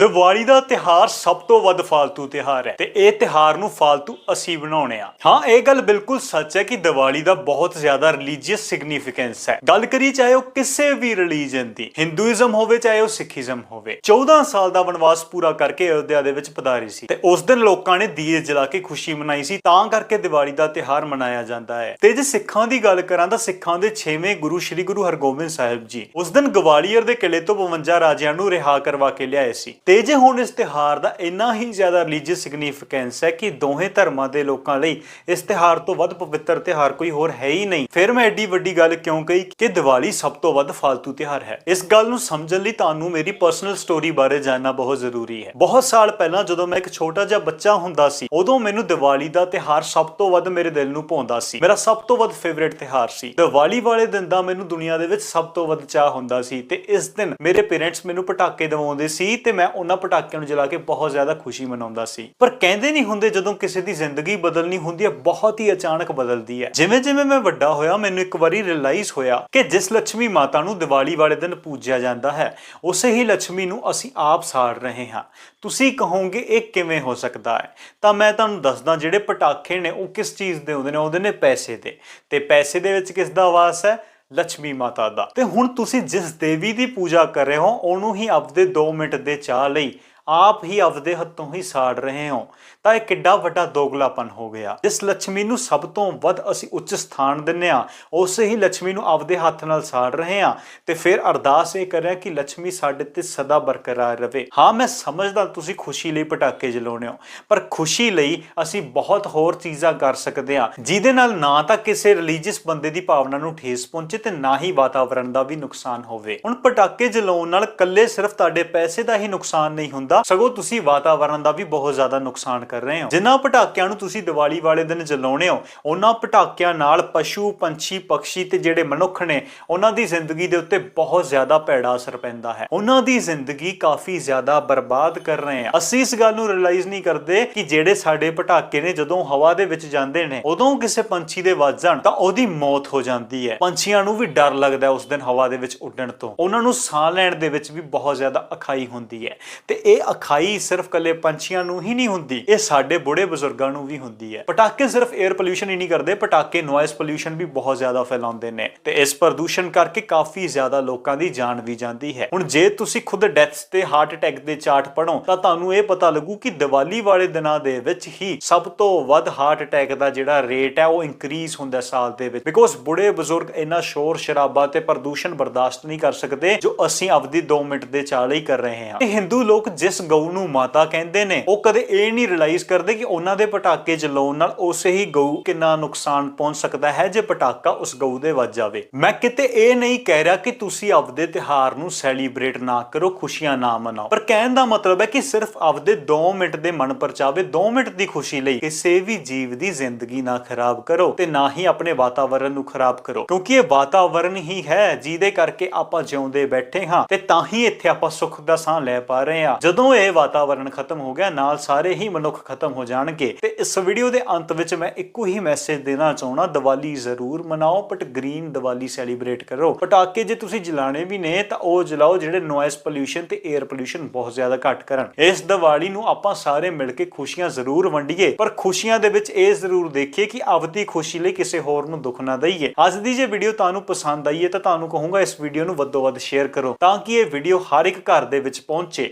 ਦੀਵਾਲੀ ਦਾ ਤਿਹਾਰ ਸਭ ਤੋਂ ਵੱਧ ਫਾਲਤੂ ਤਿਹਾਰ ਹੈ ਤੇ ਇਹ ਤਿਹਾਰ ਨੂੰ ਫਾਲਤੂ ਅਸੀਂ ਬਣਾਉਣੇ ਆ। ਹਾਂ, ਇਹ ਗੱਲ ਬਿਲਕੁਲ ਸੱਚ ਹੈ ਕਿ ਦੀਵਾਲੀ ਦਾ ਬਹੁਤ ਜ਼ਿਆਦਾ ਰਿਲੀਜੀਅਸ ਸਿਗਨੀਫੀਕੈਂਸ ਹੈ। ਗੱਲ ਕਰੀ ਚਾਹੇ ਉਹ ਕਿਸੇ ਵੀ ਰਿਲੀਜੀਅਨ ਦੀ ਹਿੰਦੂਇਜ਼ਮ ਹੋਵੇ ਚਾਹੇ ਉਹ ਸਿੱਖੀਜ਼ਮ ਹੋਵੇ 14 ਸਾਲ ਦਾ ਵਨਵਾਸ ਪੂਰਾ ਕਰਕੇ ਅਯੁੱਧਿਆ ਦੇ ਵਿੱਚ ਪਧਾਰੀ ਸੀ ਤੇ ਉਸ ਦਿਨ ਲੋਕਾਂ ਨੇ ਦੀਏ ਜਲਾ ਕੇ ਖੁਸ਼ੀ ਮਨਾਈ ਸੀ, ਤਾਂ ਕਰਕੇ ਦੀਵਾਲੀ ਦਾ ਤਿਹਾਰ ਮਨਾਇਆ ਜਾਂਦਾ ਹੈ। ਤੇ ਜੇ ਸਿੱਖਾਂ ਦੀ ਗੱਲ ਕਰਾਂ ਤਾਂ ਸਿੱਖਾਂ ਦੇ 6ਵੇਂ ਗੁਰੂ ਸ੍ਰੀ ਗੁਰੂ ਹਰਗੋਬਿੰਦ ਸਾਹਿਬ ਜੀ ਉਸ ਦਿਨ ਗਵਾਲੀਅਰ ਦੇ ਕਿਲੇ ਤੋਂ 52 ਰਾਜਿਆਂ ਨੂੰ ਰਿਹਾ ਕਰਵਾ ਕੇ ਲਿਆਏ ਸੀ। ਤੇ ਜੇ ਹੁਣ ਇਸ ਤਿਹਾਰ ਦਾ ਇੰਨਾ ਹੀ ਜ਼ਿਆਦਾ ਰਿਲੀਜੀਅਸ ਸਿਗਨੀਫਿਕੈਂਸ ਹੈ ਕਿ ਦੋਹੇ ਧਰਮਾਂ ਦੇ ਲੋਕਾਂ ਲਈ ਇਸ ਤਿਹਾਰ ਤੋਂ ਵੱਧ ਪਵਿੱਤਰ ਤਿਹਾਰ ਕੋਈ ਹੋਰ ਹੈ ਹੀ ਨਹੀਂ, ਫਿਰ ਮੈਂ ਐਡੀ ਵੱਡੀ ਗੱਲ ਕਿਉਂ ਕਹੀ ਕਿ ਦੀਵਾਲੀ ਸਭ ਤੋਂ ਵੱਧ ਫालतू ਤਿਹਾਰ ਹੈ। ਇਸ ਗੱਲ ਨੂੰ ਸਮਝਣ ਲਈ ਤੁਹਾਨੂੰ ਮੇਰੀ ਪਰਸਨਲ ਸਟੋਰੀ ਬਾਰੇ ਜਾਣਨਾ ਬਹੁਤ ਜ਼ਰੂਰੀ ਹੈ। ਬਹੁਤ ਸਾਲ ਪਹਿਲਾਂ ਜਦੋਂ ਮੈਂ ਇੱਕ ਛੋਟਾ ਜਿਹਾ ਬੱਚਾ ਹੁੰਦਾ ਸੀ, ਉਦੋਂ ਮੈਨੂੰ ਦੀਵਾਲੀ ਦਾ ਤਿਹਾਰ ਸਭ ਤੋਂ ਵੱਧ ਮੇਰੇ ਦਿਲ ਨੂੰ ਭਾਉਂਦਾ ਸੀ। ਮੇਰਾ ਸਭ ਤੋਂ ਵੱਧ ਫੇਵਰੇਟ ਤਿਹਾਰ ਸੀ। ਦੀਵਾਲੀ ਵਾਲੇ ਦਿਨ ਦਾ ਮੈਨੂੰ ਦੁਨੀਆ ਦੇ ਵਿੱਚ ਸਭ ਤੋਂ ਵੱਧ ਚਾਹ ਹੁੰਦਾ ਸੀ ਤੇ ਇਸ ਦਿਨ ਮੇਰੇ ਪੇਰੈਂਟਸ ਮੈਨੂੰ ਪਟਾਕੇ ਦਿਵਾਉਂਦੇ ਸੀ ਤੇ ਮੈਂ ਉਹਨਾਂ ਪਟਾਕਿਆਂ ਨੂੰ ਜਲਾ ਕੇ ਬਹੁਤ ਜ਼ਿਆਦਾ ਖੁਸ਼ੀ ਮਨਾਉਂਦਾ ਸੀ। ਪਰ ਕਹਿੰਦੇ ਨਹੀਂ ਹੁੰਦੇ ਜਦੋਂ ਕਿਸੇ ਦੀ ਜ਼ਿੰਦਗੀ ਬਦਲਣੀ ਹੁੰਦੀ ਹੈ, ਬਹੁਤ ਹੀ ਅਚਾਨਕ ਬਦਲਦੀ ਹੈ। ਜਿਵੇਂ ਜਿਵੇਂ ਮੈਂ ਵੱਡਾ ਹੋਇਆ, ਮੈਨੂੰ ਇੱਕ ਵਾਰੀ ਰਿਅਲਾਈਜ਼ ਹੋਇਆ ਕਿ ਜਿਸ ਲక్ష్ਮੀ ਮਾਤਾ ਨੂੰ ਦੀਵਾਲੀ ਵਾਲੇ ਦਿਨ ਪੂਜਿਆ ਜਾਂਦਾ ਹੈ, ਉਸੇ ਹੀ ਲక్ష్ਮੀ ਨੂੰ ਅਸੀਂ ਆਪ ਸਾੜ ਰਹੇ ਹਾਂ। ਤੁਸੀਂ ਕਹੋਗੇ, ਇਹ ਕਿਵੇਂ ਹੋ ਸਕਦਾ ਹੈ? ਤਾਂ ਮੈਂ ਤੁਹਾਨੂੰ ਦੱਸਦਾ ਜਿਹੜੇ ਪਟਾਕੇ ਨੇ, ਉਹ ਕਿਸ ਚੀਜ਼ ਦੇ ਹੁੰਦੇ ਨੇ, ਉਹਦੇ ਨੇ ਪੈਸੇ ਦੇ। ਤੇ ਪੈਸੇ ਦੇ ਵਿੱਚ ਕਿਸ ਦਾ ਵਾਸ ਹੈ? ਲక్ష్ਮੀ ਮਾਤਾ ਦਾ। ਤੇ ਹੁਣ ਤੁਸੀਂ ਜਿਸ ਦੇਵੀ ਦੀ ਪੂਜਾ ਕਰ ਰਹੇ ਹੋ, ਉਹਨੂੰ ਹੀ ਆਪਦੇ 2 ਮਿੰਟ ਦੇ ਚਾਹ ਲਈ ਆਪ ਹੀ ਆਪਦੇ ਹੱਥੋਂ ਹੀ ਸਾੜ ਰਹੇ ਹੋ। ਤਾਂ ਇਹ ਕਿੱਡਾ ਵੱਡਾ ਦੋਗਲਾਪਨ ਹੋ ਗਿਆ। ਜਿਸ ਲక్ష్ਮੀ ਨੂੰ ਸਭ ਤੋਂ ਵੱਧ ਅਸੀਂ ਉੱਚ ਸਥਾਨ ਦਿੰਨੇ ਆ ਉਸੇ ਹੀ ਲక్ష్ਮੀ ਨੂੰ ਆਪਦੇ ਹੱਥ ਨਾਲ ਸਾੜ ਰਹੇ ਆ ਤੇ ਫਿਰ ਅਰਦਾਸ ਇਹ ਕਰ ਰਿਹਾ ਕਿ ਲక్ష్ਮੀ ਸਾਡੇ ਤੇ ਸਦਾ ਬਰਕਰਾਰ ਰਹੇ। ਹਾਂ, ਮੈਂ ਸਮਝਦਾ ਤੁਸੀਂ ਖੁਸ਼ੀ ਲਈ ਪਟਾਕੇ ਜਲਾਉਣੇ ਹੋ, ਪਰ ਖੁਸ਼ੀ ਲਈ ਅਸੀਂ ਬਹੁਤ ਹੋਰ ਚੀਜ਼ਾਂ ਕਰ ਸਕਦੇ ਆ ਜਿਹਦੇ ਨਾਲ ਨਾ ਤਾਂ ਕਿਸੇ ਰਿਲੀਜੀਅਸ ਬੰਦੇ ਦੀ ਭਾਵਨਾ ਨੂੰ ਠੇਸ ਪਹੁੰਚੇ ਤੇ ਨਾ ਹੀ ਵਾਤਾਵਰਣ ਦਾ ਵੀ ਨੁਕਸਾਨ ਹੋਵੇ। ਹੁਣ ਪਟਾਕੇ ਜਲਾਉਣ ਨਾਲ ਕੱਲੇ ਸਿਰਫ ਤੁਹਾਡੇ ਪੈਸੇ ਦਾ ਹੀ ਨੁਕਸਾਨ ਨਹੀਂ ਹੁੰਦਾ ਸਗੋਂ ਤੁਸੀਂ ਵਾਤਾਵਰਣ ਦਾ ਵੀ ਬਹੁਤ ਜ਼ਿਆਦਾ ਨੁਕਸਾਨ ਕਰ ਰਹੇ ਹੋ। ਜਿਨ੍ਹਾਂ ਪਟਾਕਿਆਂ ਨੂੰ ਤੁਸੀਂ ਦੀਵਾਲੀ ਵਾਲੇ ਦਿਨ ਜਲਾਉਣੇ ਹੋ, ਉਹਨਾਂ ਪਟਾਕਿਆਂ ਨਾਲ ਪਸ਼ੂ, ਪੰਛੀ ਪੰਛੀ ਤੇ ਜਿਹੜੇ ਮਨੁੱਖ ਨੇ, ਉਹਨਾਂ ਦੀ ਜ਼ਿੰਦਗੀ ਦੇ ਉੱਤੇ ਬਹੁਤ ਜ਼ਿਆਦਾ ਭੈੜਾ ਅਸਰ ਪੈਂਦਾ ਹੈ। ਉਹਨਾਂ ਦੀ ਜ਼ਿੰਦਗੀ ਕਾਫੀ ਜ਼ਿਆਦਾ ਬਰਬਾਦ ਕਰ ਰਹੇ ਆ। ਅਸੀਂ ਇਸ ਗੱਲ ਨੂੰ ਰਿਅਲਾਈਜ਼ ਨਹੀਂ ਕਰਦੇ ਕਿ ਜਿਹੜੇ ਸਾਡੇ ਪਟਾਕੇ ਨੇ, ਜਦੋਂ ਹਵਾ ਦੇ ਵਿੱਚ ਜਾਂਦੇ ਨੇ, ਉਦੋਂ ਕਿਸੇ ਪੰਛੀ ਦੇ ਵੱਜ ਜਾਣ, ਤਾਂ ਉਹਦੀ ਮੌਤ ਹੋ ਜਾਂਦੀ ਹੈ। ਪੰਛੀਆਂ ਨੂੰ ਵੀ ਡਰ ਲੱਗਦਾ ਉਸ ਦਿਨ ਹਵਾ ਦੇ ਵਿੱਚ ਉੱਡਣ ਤੋਂ। ਉਹਨਾਂ ਨੂੰ ਸਾਹ ਲੈਣ ਦੇ ਵਿੱਚ ਵੀ ਬਹੁਤ ਜ਼ਿਆਦਾ ਅਖਾਈ ਹੁੰਦੀ ਹੈ। ਤੇ ਇਹ ਅਖਾਈ ਸਿਰਫ ਕੱਲੇ ਪੰਛੀਆਂ ਨੂੰ ਹੀ ਨਹੀਂ ਹੁੰਦੀ, ਇਹ ਸਾਡੇ ਬੁੜੇ ਬਜ਼ੁਰਗਾਂ ਨੂੰ ਵੀ ਹੁੰਦੀ ਹੈ। ਪਟਾਕੇ ਸਿਰਫ 에ਅਰ ਪੋਲਿਊਸ਼ਨ ਹੀ ਨਹੀਂ ਕਰਦੇ, ਪਟਾਕੇ ਨੋਇਸ ਪੋਲਿਊਸ਼ਨ ਵੀ ਬਹੁਤ ਜ਼ਿਆਦਾ ਫੈਲਾਉਂਦੇ ਨੇ ਤੇ ਇਸ ਪ੍ਰਦੂਸ਼ਣ ਕਰਕੇ ਕਾਫੀ ਜ਼ਿਆਦਾ ਲੋਕਾਂ ਦੀ ਜਾਨ ਵੀ ਜਾਂਦੀ ਹੈ। ਹੁਣ ਜੇ ਤੁਸੀਂ ਖੁਦ ਡੈਥਸ ਤੇ ਹਾਰਟ ਅਟੈਕ ਦੇ ਚਾਰਟ ਪੜੋ ਤਾਂ ਤੁਹਾਨੂੰ ਇਹ ਪਤਾ ਲੱਗੂ ਕਿ ਦੀਵਾਲੀ ਵਾਲੇ ਦਿਨਾਂ ਦੇ ਵਿੱਚ ਹੀ ਸਭ ਤੋਂ ਵੱਧ ਹਾਰਟ ਅਟੈਕ ਦਾ ਜਿਹੜਾ ਰੇਟ ਹੈ, ਉਹ ਇਨਕਰੀਜ਼ ਹੁੰਦਾ ਸਾਲ ਦੇ ਵਿੱਚ। ਬਿਕੋਜ਼ ਬੁੜੇ ਬਜ਼ੁਰਗ ਇੰਨਾ ਸ਼ੋਰ ਸ਼ਰਾਬਾ ਤੇ ਪ੍ਰਦੂਸ਼ਣ ਬਰਦਾਸ਼ਤ ਨਹੀਂ ਕਰ ਸਕਦੇ ਜੋ ਅਸੀਂ ਆਪਦੀ 2 ਮਿੰਟ ਦੇ ਚਾਲ ਹੀ ਕਰ ਰਹੇ ਹਾਂ। ਤੇ ਹਿੰਦੂ ਲੋਕ ਜਿਸ ਗਊ ਨੂੰ ਮਾਤਾ ਕਹਿੰਦੇ ਨੇ। ਉਹ ਕਦੇ ਇਹ ਨਹੀਂ ਰਿਅਲਾਈਜ਼ ਕਰਦੇ ਕਿ ਉਹਨਾਂ ਦੇ ਪਟਾਕੇ ਚਲਾਉਣ ਨਾਲ ਉਸੇ ਹੀ ਗਊ ਕਿੰਨਾ ਨੁਕਸਾਨ ਪਹੁੰਚ ਸਕਦਾ ਹੈ ਜੇ ਪਟਾਕਾ ਉਸ ਗਊ ਦੇ ਵੱਜ ਜਾਵੇ। ਮੈਂ ਕਿਤੇ ਇਹ ਨਹੀਂ ਕਹਿ ਰਿਹਾ ਕਿ ਤੁਸੀਂ ਆਪਦੇ ਤਿਹਾਰ ਨੂੰ ਸੈਲੀਬ੍ਰੇਟ ਨਾ ਕਰੋ, ਖੁਸ਼ੀਆਂ ਨਾ ਮਨਾਓ। ਪਰ ਕਹਿਣ ਦਾ ਮਤਲਬ ਹੈ ਕਿ ਸਿਰਫ ਆਪਦੇ 2 ਮਿੰਟ ਦੇ ਮਨ ਪਰਚਾਵੇ 2 ਮਿੰਟ ਦੀ ਖੁਸ਼ੀ ਲਈ ਕਿਸੇ ਵੀ ਜੀਵ ਦੀ ਜ਼ਿੰਦਗੀ ਨਾ ਖਰਾਬ ਕਰੋ ਤੇ ਨਾ ਹੀ ਆਪਣੇ ਵਾਤਾਵਰਣ ਨੂੰ ਖਰਾਬ ਕਰੋ। ਕਿਉਂਕਿ ਇਹ ਵਾਤਾਵਰਣ ਹੀ ਹੈ, ਜਿਹਦੇ ਕਰਕੇ ਆਪਾਂ ਜਿਉਂਦੇ ਬੈਠੇ ਹਾਂ ਤੇ ਤਾਂ ਹੀ ਇੱਥੇ ਆਪਾਂ ਸੁੱਖ ਦਾ ਸਾਹ ਲੈ ਪਾ ਰਹੇ ਹਾਂ। ਜਦੋਂ ਇਹ ਵਾਤਾਵਰਣ ਖਤਮ ਹੋ ਗਿਆ, ਨਾਲ ਸਾਰੇ ਹੀ ਮਨੁੱਖ ਖਤਮ ਹੋ ਜਾਣਗੇ। ਤੇ ਇਸ ਵੀਡੀਓ ਦੇ ਅੰਤ ਵਿੱਚ ਮੈਂ ਇੱਕੋ ਹੀ ਮੈਸੇਜ ਦੇਣਾ ਚਾਹਣਾ ਦੀਵਾਲੀ ਜ਼ਰੂਰ ਮਨਾਓ ਬਟ ਗ੍ਰੀਨ ਦੀਵਾਲੀ ਸੈਲੀਬ੍ਰੇਟ ਕਰੋ। ਪਟਾਕੇ ਜੇ ਤੁਸੀਂ ਜਲਾਣੇ ਵੀ ਨੇ, ਤਾਂ ਉਹ ਜਲਾਓ ਜਿਹੜੇ ਨੋਇਸ ਪੋਲਿਊਸ਼ਨ ਤੇ 에ਅਰ ਪੋਲਿਊਸ਼ਨ ਬਹੁਤ ਜ਼ਿਆਦਾ ਘੱਟ ਕਰਨ। ਇਸ ਦੀਵਾਲੀ ਨੂੰ ਆਪਾਂ ਸਾਰੇ ਮਿਲ ਕੇ ਖੁਸ਼ੀਆਂ ਜ਼ਰੂਰ ਵੰਡੀਏ, ਪਰ ਖੁਸ਼ੀਆਂ ਦੇ ਵਿੱਚ ਇਹ ਜ਼ਰੂਰ ਦੇਖੀਏ ਕਿ ਆਪਦੀ ਖੁਸ਼ੀ ਲਈ ਕਿਸੇ ਹੋਰ ਨੂੰ ਦੁੱਖ ਨਾ ਦਈਏ। ਅੱਜ ਦੀ ਜੇ ਵੀਡੀਓ ਤੁਹਾਨੂੰ ਪਸੰਦ ਆਈ ਹੈ, ਤਾਂ ਤੁਹਾਨੂੰ ਕਹੂੰਗਾ ਇਸ ਵੀਡੀਓ ਨੂੰ ਵੱਧੋ ਵੱਧ ਸ਼ੇਅਰ ਕਰੋ, ਤਾਂ ਕਿ ਇਹ ਵੀਡੀਓ ਹਰ ਇੱਕ ਘਰ ਦੇ ਵਿੱਚ ਪਹੁੰਚੇ।